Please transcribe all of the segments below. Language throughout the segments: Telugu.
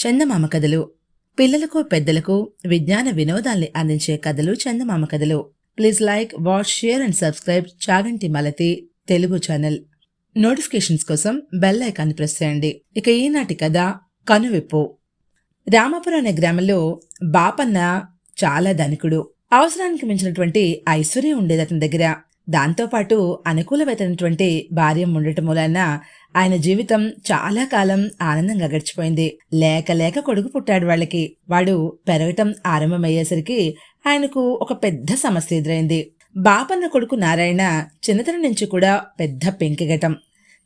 చందమామ కథలు. పిల్లలకు పెద్దలకు విజ్ఞాన వినోదాల్ని అందించే కథలు చందమామ కథలు. Please like watch share and subscribe Chaganti Malathi Telugu channel. Notifications కోసం బెల్ ఐకాన్ని ప్రెస్ చేయండి. ఇక ఈనాటి కథ కనువిప్పు. రామాపురం అనే గ్రామంలో బాపన్న చాలా ధనికుడు. అవసరానికి మించినటువంటి ఐశ్వర్యం ఉండేది అతని దగ్గర. దాంతోపాటు అనుకూలమైనటువంటి భార్యం ఉండటం వలన ఆయన జీవితం చాలా కాలం ఆనందంగా గడిచిపోయింది. లేక లేక కొడుకు పుట్టాడు వాళ్ళకి. వాడు పెరగటం ఆరంభమయ్యేసరికి ఆయనకు ఒక పెద్ద సమస్య ఎదురైంది. బాపన్న కొడుకు నారాయణ చిన్నతనం నుంచి కూడా పెద్ద పెంకిగటం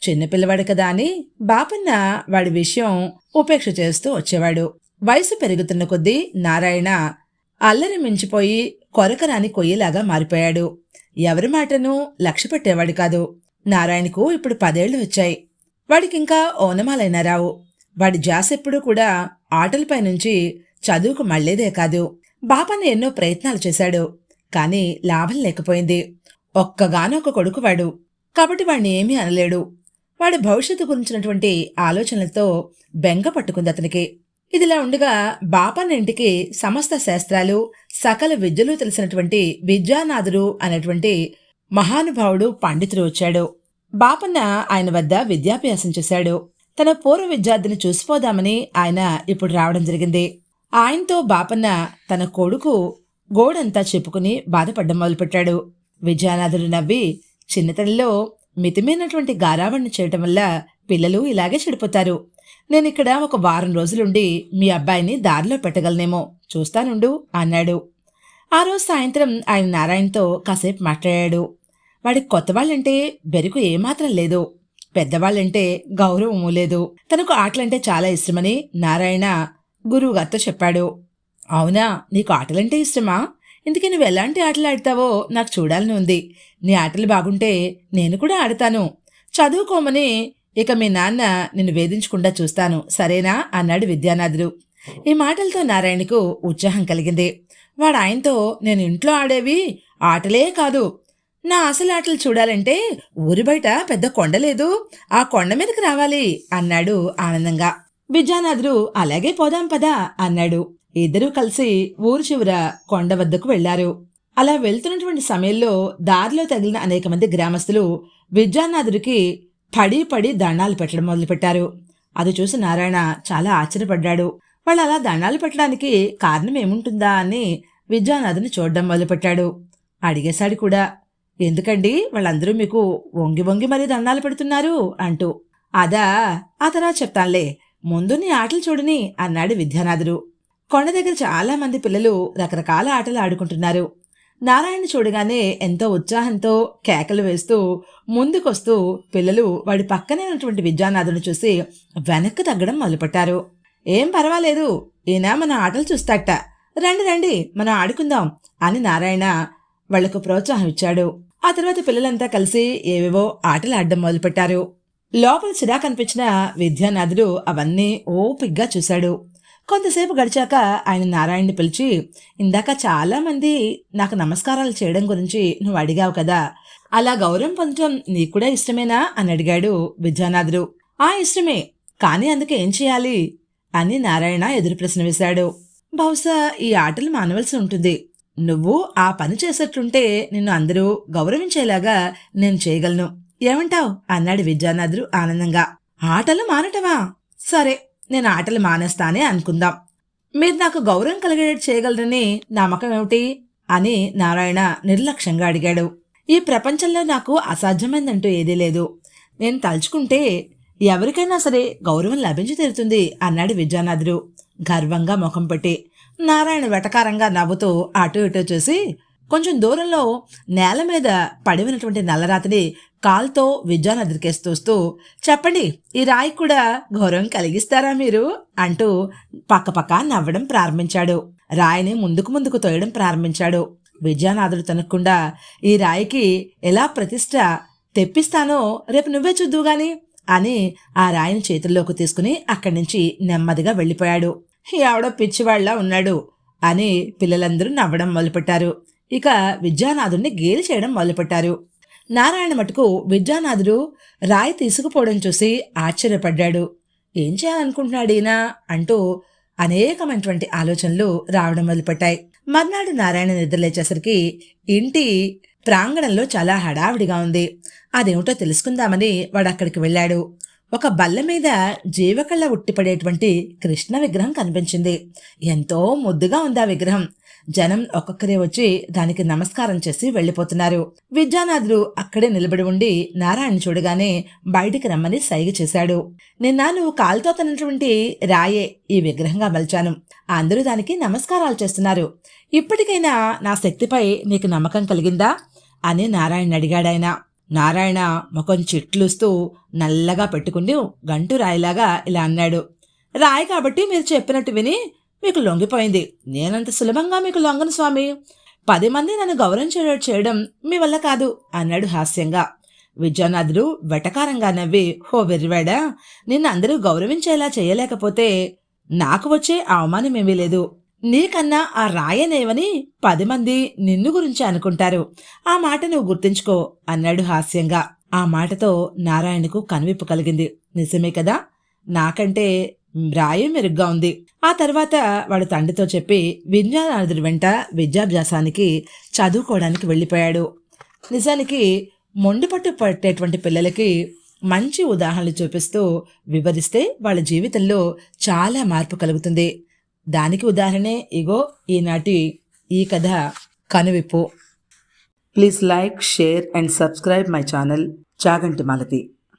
చిన్నపిల్లవాడు కదా అని బాపన్న వాడి విషయం ఉపేక్ష చేస్తూ వచ్చేవాడు. వయసు పెరుగుతున్న కొద్దీ నారాయణ అల్లరి మించిపోయి కొరకరాని కొయ్యలాగా మారిపోయాడు. ఎవరి మాటను లక్ష్యపెట్టేవాడు కాదు. నారాయణకు ఇప్పుడు పదేళ్ళు వచ్చాయి. వాడికింకా ఓనమాలైన రావు. వాడి జాసెప్పుడూ కూడా ఆటలపై నుంచి చదువుకు మళ్ళేదే కాదు. బాపన్న ఎన్నో ప్రయత్నాలు చేశాడు. కాని లాభం లేకపోయింది. ఒక్కగానొక్క కొడుకు వాడు. కాబట్టి వాడిని ఏమీ అనలేడు. వాడి భవిష్యత్తు గురించినటువంటి ఆలోచనలతో బెంగ పట్టుకుంది అతనికి. ఇదిలా ఉండగా బాపన్న ఇంటికి సమస్త శాస్త్రాలు సకల విద్యలు తెలిసినటువంటి విద్యానాథుడు అనేటువంటి మహానుభావుడు పండితుడు వచ్చాడు. బాపన్న ఆయన వద్ద విద్యాభ్యాసం చేశాడు. తన పూర్వ విద్యార్థిని చూసిపోదామని ఆయన ఇప్పుడు రావడం జరిగింది. ఆయనతో బాపన్న తన కొడుకు గోడంతా చెప్పుకుని బాధపడ్డం మొదలుపెట్టాడు. విజయానాథుడు నవ్వి చిన్నతనంలో మితిమైనటువంటి గారావణ్ణి చేయటం వల్ల పిల్లలు ఇలాగే చెడిపోతారు. నేనిక్కడ ఒక వారం రోజులుండి మీ అబ్బాయిని దారిలో పెట్టగలనేమో చూస్తానుండు అన్నాడు. ఆ రోజు సాయంత్రం ఆయన నారాయణతో కాసేపు మాట్లాడాడు. వాడికి కొత్త వాళ్ళంటే బెరుకు ఏమాత్రం లేదు. పెద్దవాళ్ళంటే గౌరవము లేదు. తనకు ఆటలంటే చాలా ఇష్టమని నారాయణ గురువుగారితో చెప్పాడు. అవునా నీకు ఆటలంటే ఇష్టమా? ఇందుకే నువ్వు ఎలాంటి ఆటలు ఆడతావో నాకు చూడాలని ఉంది. నీ ఆటలు బాగుంటే నేను కూడా ఆడతాను. చదువుకోమని ఇక మీ నాన్న నిన్ను వేధించకుండా చూస్తాను సరేనా? అన్నాడు విద్యానాథుడు. ఈ మాటలతో నారాయణకు ఉత్సాహం కలిగింది. వాడు ఆయనతో నేను ఇంట్లో ఆడేవి ఆటలే కాదు నా అసలు చూడాలంటే ఊరి బయట పెద్ద కొండ లేదు. ఆ కొండ మీదకి రావాలి అన్నాడు ఆనందంగా. విద్యానాథుడు అలాగే పోదాం పదా అన్నాడు. ఇద్దరూ కలిసి ఊరు చివర కొండ వద్దకు వెళ్ళారు అలా వెళ్తున్నటువంటి సమయంలో దారిలో తగిలిన అనేక మంది గ్రామస్తులు విద్యానాథుడికి పడి పడి దండాలు పెట్టడం మొదలుపెట్టారు. అది చూసి నారాయణ చాలా ఆశ్చర్యపడ్డాడు. వాళ్ళు అలా దండాలు పెట్టడానికి కారణం ఏముంటుందా అని విద్యానాథుని చూడడం మొదలుపెట్టాడు. అడిగేశాడు కూడా ఎందుకండి వాళ్ళందరూ మీకు వంగి వంగి మరీ దండాలు పెడుతున్నారు అంటూ. అదా ఆ తర్వాత చెప్తానులే. ముందు నీ ఆటలు చూడని అన్నాడు విద్యానాథుడు. కొండ దగ్గర చాలా మంది పిల్లలు రకరకాల ఆటలు ఆడుకుంటున్నారు. నారాయణ చూడగానే ఎంతో ఉత్సాహంతో కేకలు వేస్తూ ముందుకొస్తూ పిల్లలు వాడి పక్కనే ఉన్నటువంటి విద్యానాథుని చూసి వెనక్కి తగ్గడం మొదలుపెట్టారు. ఏం పర్వాలేదు ఈయన మన ఆటలు చూస్తాట రండి రండి మనం ఆడుకుందాం అని నారాయణ వాళ్ళకు ప్రోత్సాహం ఇచ్చాడు. ఆ తర్వాత పిల్లలంతా కలిసి ఏవేవో ఆటలు ఆడడం మొదలుపెట్టారు. లోపల చిరా కనిపించిన విద్యానాథుడు అవన్నీ ఓపిగ్గా చూశాడు. కొంతసేపు గడిచాక ఆయన నారాయణ్ని పిలిచి ఇందాక చాలామంది నాకు నమస్కారాలు చేయడం గురించి నువ్వు అడిగావు కదా. అలా గౌరవం పొందటం నీకు కూడా ఇష్టమేనా? అని అడిగాడు విద్యానాథుడు. ఆ ఇష్టమే. కానీ అందుకు ఏం చేయాలి? అని నారాయణ ఎదురు ప్రశ్న వేశాడు. బహుశా ఈ ఆటలు మానవలసి ఉంటుంది. నువ్వు ఆ పని చేసేట్టుంటే నిన్ను అందరూ గౌరవించేలాగా నేను చేయగలను. ఏమంటావు? అన్నాడు విద్యానాథుడు ఆనందంగా. ఆటలు మానటమా? సరే నేను ఆటలు మానేస్తానే అనుకుందాం. మీరు నాకు గౌరవం కలిగేటట్టు చేయగలరని నమ్మకం ఏమిటి? అని నారాయణ నిర్లక్ష్యంగా అడిగాడు. ఈ ప్రపంచంలో నాకు అసాధ్యమైందంటూ ఏదీ లేదు. నేను తలుచుకుంటే ఎవరికైనా సరే గౌరవం లభించి తీరుతుంది అన్నాడు విద్యానాథుడు గర్వంగా ముఖం పెట్టి. నారాయణ వెటకారంగా నవ్వుతూ అటు ఇటు చూసి కొంచెం దూరంలో నేల మీద పడివినటువంటి నల్లరాతిని కాల్తో విద్యానదికేస్తూస్తూ చెప్పండి ఈ రాయి కూడా గౌరవం కలిగిస్తారా మీరు? అంటూ పక్కపక్క నవ్వడం ప్రారంభించాడు. రాయిని ముందుకు ముందుకు తోయడం ప్రారంభించాడు. విద్యానాథుడు తనకుండా ఈ రాయికి ఎలా ప్రతిష్ట తెప్పిస్తానో రేపు నువ్వే చూద్దువు గాని అని ఆ రాయిని చేతుల్లోకి తీసుకుని అక్కడి నుంచి నెమ్మదిగా వెళ్ళిపోయాడు. ఎవడో పిచ్చివాళ్ళా ఉన్నాడు అని పిల్లలందరూ నవ్వడం మొదలుపెట్టారు. ఇక విద్యానాథుడిని గేలి చేయడం మొదలుపెట్టారు. నారాయణ మటుకు విద్యానాథుడు రాయి తీసుకుపోవడం చూసి ఆశ్చర్యపడ్డాడు. ఏం చేయాలనుకుంటున్నాడు ఈయన? అంటూ అనేకమైనటువంటి ఆలోచనలు రావడం మొదలుపెట్టాయి. మర్నాడు నారాయణ నిద్రలేచేసరికి ఇంటి ప్రాంగణంలో చాలా హడావిడిగా ఉంది. అదేమిటో తెలుసుకుందామని వాడు అక్కడికి వెళ్ళాడు. ఒక బల్ల మీద జీవకళ్ళ ఉట్టిపడేటువంటి కృష్ణ విగ్రహం కనిపించింది. ఎంతో ముద్దుగా ఉంది ఆ విగ్రహం. జనం ఒక్కొక్కరే వచ్చి దానికి నమస్కారం చేసి వెళ్ళిపోతున్నారు. విద్యానాథుడు అక్కడే నిలబడి ఉండి నారాయణ చూడగానే బయటికి రమ్మని సైగ చేశాడు. నిన్న నువ్వు కాలుతో తనటువంటి రాయే ఈ విగ్రహంగా మలిచాను. అందరూ దానికి నమస్కారాలు చేస్తున్నారు. ఇప్పటికైనా నా శక్తిపై నీకు నమ్మకం కలిగిందా? అని నారాయణ అడిగాడాయన. నారాయణ ముఖం చిట్లుస్తూ నల్లగా పెట్టుకుని గంటు రాయిలాగా ఇలా అన్నాడు. రాయి కాబట్టి మీరు చెప్పినట్టు విని మీకు లొంగిపోయింది. నేనంత సులభంగా మీకు లొంగను స్వామి. పది మంది నన్ను గౌరవించేటట్టు చేయడం మీ వల్ల కాదు అన్నాడు హాస్యంగా. విద్యానాథుడు వెటకారంగా నవ్వి హో వెర్రివాడా నిన్ను అందరూ గౌరవించేలా చేయలేకపోతే నాకు వచ్చే అవమానమేమీ లేదు. నీకన్నా ఆ రాయనేవని పది మంది నిన్ను గురించి అనుకుంటారు. ఆ మాట నువ్వు గుర్తుంచుకో అన్నాడు హాస్యంగా. ఆ మాటతో నారాయణకు కనువిప్పు కలిగింది. నిజమే కదా? నాకంటే రాయి మెరుగ్గా ఉంది. ఆ తర్వాత వాడు తండ్రితో చెప్పి విజ్ఞానాదుడి వెంట విద్యాభ్యాసానికి చదువుకోవడానికి వెళ్ళిపోయాడు. నిజానికి మొండిపట్టు పట్టేటువంటి పిల్లలకి మంచి ఉదాహరణలు చూపిస్తూ వివరిస్తే వాళ్ళ జీవితంలో చాలా మార్పు కలుగుతుంది. దానికి ఉదాహరణే ఇగో ఈనాటి ఈ కథ కనువిప్పు. Please like share and subscribe my channel Chaganti Malathi